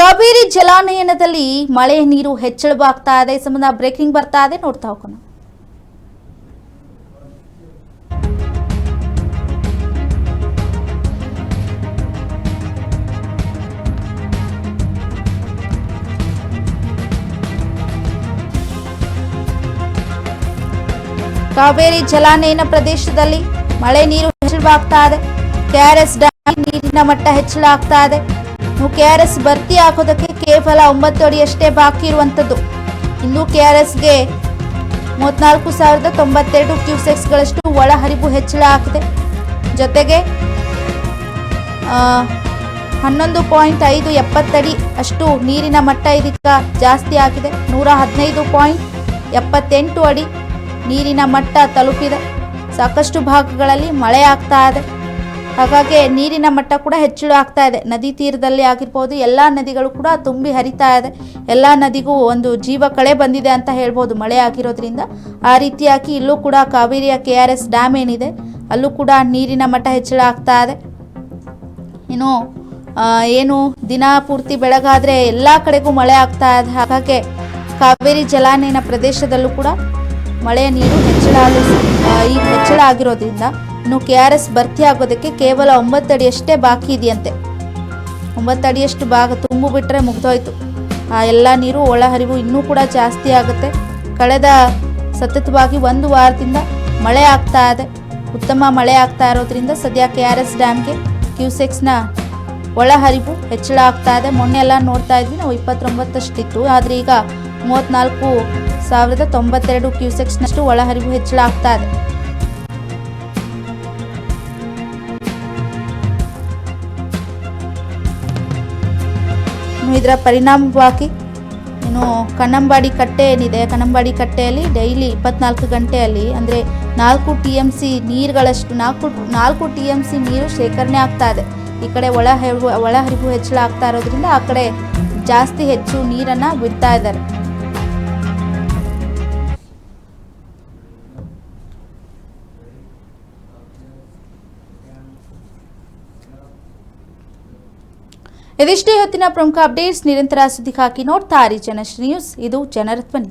ಕಾವೇರಿ ಜಲಾನಯನದಲ್ಲಿ ಮಳೆ ನೀರು ಹೆಚ್ಚಳವಾಗ್ತಾ ಇದೆ. ಸಂಬಂಧ ಬ್ರೇಕಿಂಗ್ ಬರ್ತಾ ಇದೆ. ನೋಡ್ತಾ ಹೋಗೋಣ. ಕಾವೇರಿ ಜಲಾನಯನ ಪ್ರದೇಶದಲ್ಲಿ ಮಳೆ ನೀರು ಹೆಚ್ಚಳವಾಗ್ತಾ ಇದೆ. ಕೆಆರ್ಎಸ್ ಡ್ಯಾಮ್ ನೀರಿನ ಮಟ್ಟ ಹೆಚ್ಚಳ ಆಗ್ತಾ ಇದೆ. ಇನ್ನು ಎಸ್ ಭರ್ತಿ ಹಾಕೋದಕ್ಕೆ ಕೇವಲ ಒಂಬತ್ತು ಅಡಿಯಷ್ಟೇ ಬಾಕಿ ಇರುವಂಥದ್ದು. ಇನ್ನು ಕೆ ಆರ್ ಎಸ್ಗೆ ಮೂವತ್ನಾಲ್ಕು ಸಾವಿರದ ತೊಂಬತ್ತೆರಡು ಕ್ಯೂಸೆಕ್ಸ್ಗಳಷ್ಟು ಒಳಹರಿವು ಹೆಚ್ಚಳ ಆಗಿದೆ. ಜೊತೆಗೆ ಹನ್ನೊಂದು ಪಾಯಿಂಟ್ ಐದು ಎಪ್ಪತ್ತಡಿ ಅಷ್ಟು ನೀರಿನ ಮಟ್ಟ ಇದೀಗ ಜಾಸ್ತಿ ಆಗಿದೆ. ನೂರ ಹದಿನೈದು ಪಾಯಿಂಟ್ ಎಪ್ಪತ್ತೆಂಟು ಅಡಿ ನೀರಿನ ಮಟ್ಟ ತಲುಪಿದೆ. ಸಾಕಷ್ಟು ಭಾಗಗಳಲ್ಲಿ ಮಳೆ ಆಗ್ತಾ ಇದೆ. ಹಾಗಾಗಿ ನೀರಿನ ಮಟ್ಟ ಕೂಡ ಹೆಚ್ಚಳ ಆಗ್ತಾ ಇದೆ. ನದಿ ತೀರದಲ್ಲಿ ಆಗಿರ್ಬೋದು, ಎಲ್ಲ ನದಿಗಳು ಕೂಡ ತುಂಬಿ ಹರಿತಾ ಇದೆ. ಎಲ್ಲ ನದಿಗೂ ಒಂದು ಜೀವ ಕಳೆ ಬಂದಿದೆ ಅಂತ ಹೇಳ್ಬೋದು. ಮಳೆ ಆಗಿರೋದ್ರಿಂದ ಆ ರೀತಿಯಾಗಿ ಇಲ್ಲೂ ಕೂಡ ಕಾವೇರಿಯ ಕೆ ಆರ್ ಎಸ್ ಡ್ಯಾಮ್ ಏನಿದೆ, ಅಲ್ಲೂ ಕೂಡ ನೀರಿನ ಮಟ್ಟ ಹೆಚ್ಚಳ ಆಗ್ತಾ ಇದೆ. ಇನ್ನು ಏನು ದಿನ ಪೂರ್ತಿ ಬೆಳಗಾದ್ರೆ ಎಲ್ಲ ಕಡೆಗೂ ಮಳೆ ಆಗ್ತಾ ಇದೆ. ಹಾಗಾಗಿ ಕಾವೇರಿ ಜಲಾನಯನ ಪ್ರದೇಶದಲ್ಲೂ ಕೂಡ ಮಳೆಯ ನೀರು ಹೆಚ್ಚಳ ಈಗ ಹೆಚ್ಚಳ ಆಗಿರೋದ್ರಿಂದ ಇನ್ನು ಕೆ ಆರ್ ಎಸ್ ಭರ್ತಿ ಆಗೋದಕ್ಕೆ ಕೇವಲ ಒಂಬತ್ತು ಅಡಿಯಷ್ಟೇ ಬಾಕಿ ಇದೆಯಂತೆ. ಒಂಬತ್ತು ಅಡಿಯಷ್ಟು ಭಾಗ ತುಂಬು ಬಿಟ್ಟರೆ ಮುಗ್ದೋಯ್ತು. ಆ ಎಲ್ಲ ನೀರು ಒಳಹರಿವು ಇನ್ನೂ ಕೂಡ ಜಾಸ್ತಿ ಆಗುತ್ತೆ. ಕಳೆದ ಸತತವಾಗಿ ಒಂದು ವಾರದಿಂದ ಮಳೆ ಆಗ್ತಾ ಇದೆ. ಉತ್ತಮ ಮಳೆ ಆಗ್ತಾ ಇರೋದ್ರಿಂದ ಸದ್ಯ ಕೆ ಆರ್ ಎಸ್ ಡ್ಯಾಮ್ಗೆ ಕ್ಯೂಸೆಕ್ಸ್ನ ಒಳಹರಿವು ಹೆಚ್ಚಳ ಆಗ್ತಾ ಇದೆ. ಮೊನ್ನೆ ಎಲ್ಲ ನೋಡ್ತಾ ಇದ್ವಿ, ನಾವು ಇಪ್ಪತ್ತೊಂಬತ್ತಷ್ಟಿತ್ತು. ಆದರೆ ಈಗ ಮೂವತ್ತ್ನಾಲ್ಕು ಸಾವಿರದ ತೊಂಬತ್ತೆರಡು ಕ್ಯೂಸೆಕ್ಸ್ನಷ್ಟು ಒಳಹರಿವು ಹೆಚ್ಚಳ ಆಗ್ತಾ ಇದೆ. ಇದರ ಪರಿಣಾಮವಾಗಿ ಏನು ಕನ್ನಂಬಾಡಿ ಕಟ್ಟೆ ಏನಿದೆ ಕನ್ನಂಬಾಡಿ ಕಟ್ಟೆಯಲ್ಲಿ ಡೈಲಿ ಇಪ್ಪತ್ನಾಲ್ಕು ಗಂಟೆಯಲ್ಲಿ, ಅಂದರೆ ನಾಲ್ಕು ಟಿ ಎಂ ಸಿ ನೀರುಗಳಷ್ಟು, ನಾಲ್ಕು ನಾಲ್ಕು ಟಿ ಎಂ ಸಿ ನೀರು ಶೇಖರಣೆ ಆಗ್ತಾ ಇದೆ. ಈ ಕಡೆ ಒಳ ಹರಿವು ಒಳಹರಿವು ಹೆಚ್ಚಳ ಆಗ್ತಾ ಇರೋದ್ರಿಂದ ಆ ಕಡೆ ಜಾಸ್ತಿ ಹೆಚ್ಚು ನೀರನ್ನು ಬಿಡ್ತಾ ಇದ್ದಾರೆ. ಇದಿಷ್ಟೇ ಹೊತ್ತಿನ ಪ್ರಮುಖ ಅಪ್ಡೇಟ್ಸ್ ನಿರಂತರ ಸುದ್ದಿಗಾಗಿ ನೋಡ್ತಾ ಇರಿ. ಜನಶ್ರೀ ನ್ಯೂಸ್. ಇದು ಜನರ ಧ್ವನಿ